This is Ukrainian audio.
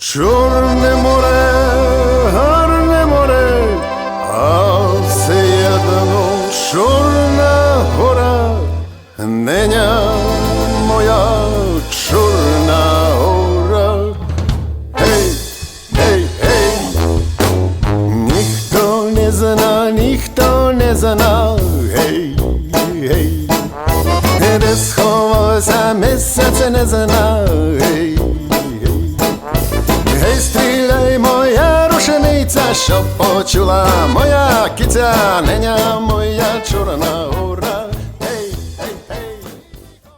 Чорне море, гарне море, а все єдно чорна гора, неня моя чорна гора. Гей, гей, гей, ніхто не зна, ніхто не зна, гей, гей, де сховався місяць не зна, гей, щоб почула моя киця, неня моя чорна.